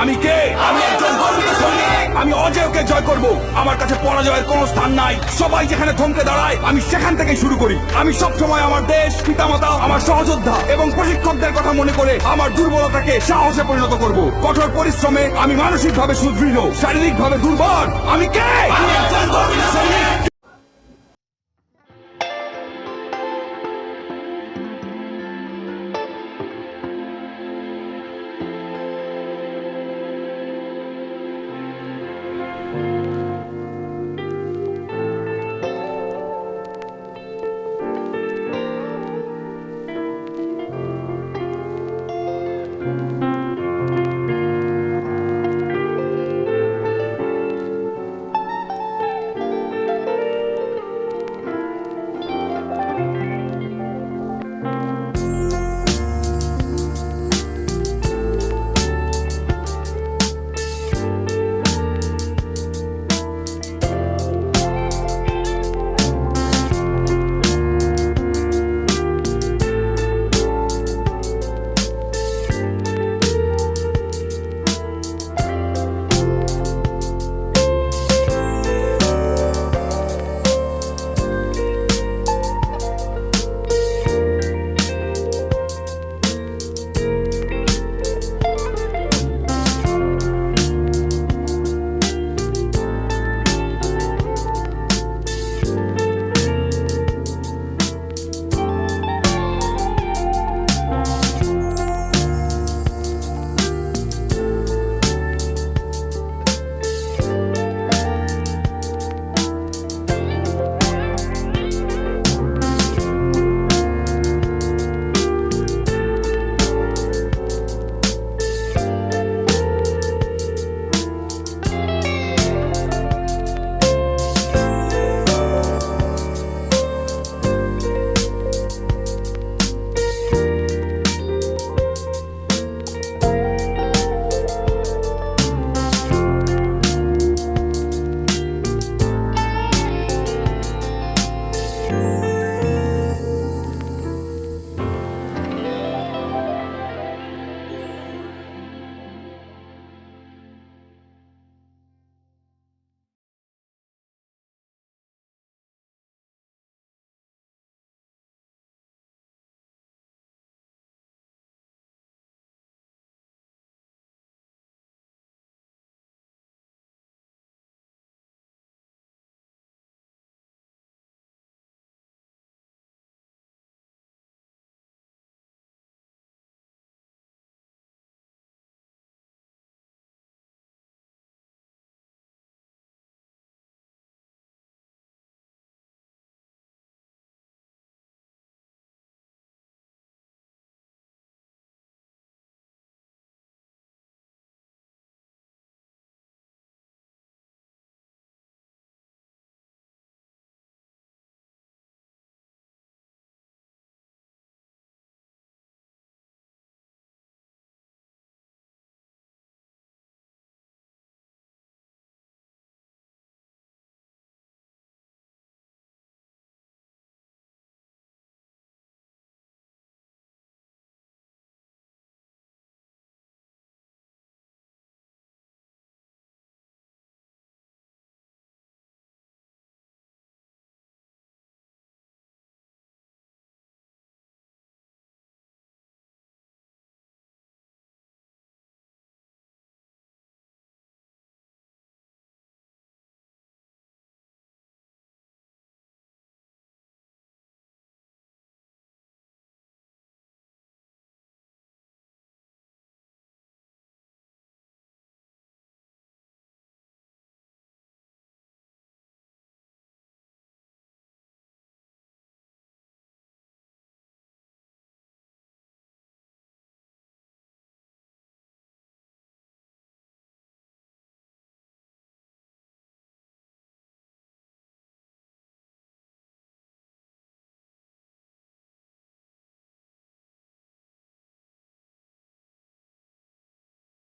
আমি কে? আমি একজন আমি অজয়কে জয় করব। আমার কাছে পরাজয়ের কোনো স্থান নাই। সবাই যেখানে থমকে দাঁড়ায় আমি সেখান থেকে শুরু করি। আমি সব সময় আমার দেশ পিতামাতা আমার সহযোদ্ধা এবং প্রশিক্ষকদের কথা মনে করে আমার দুর্বলতাকে সাহসে পরিণত করব। কঠোর পরিশ্রমে আমি মানসিকভাবে সুদৃঢ় শারীরিকভাবে দুর্বল। আমি কে? আমি একজন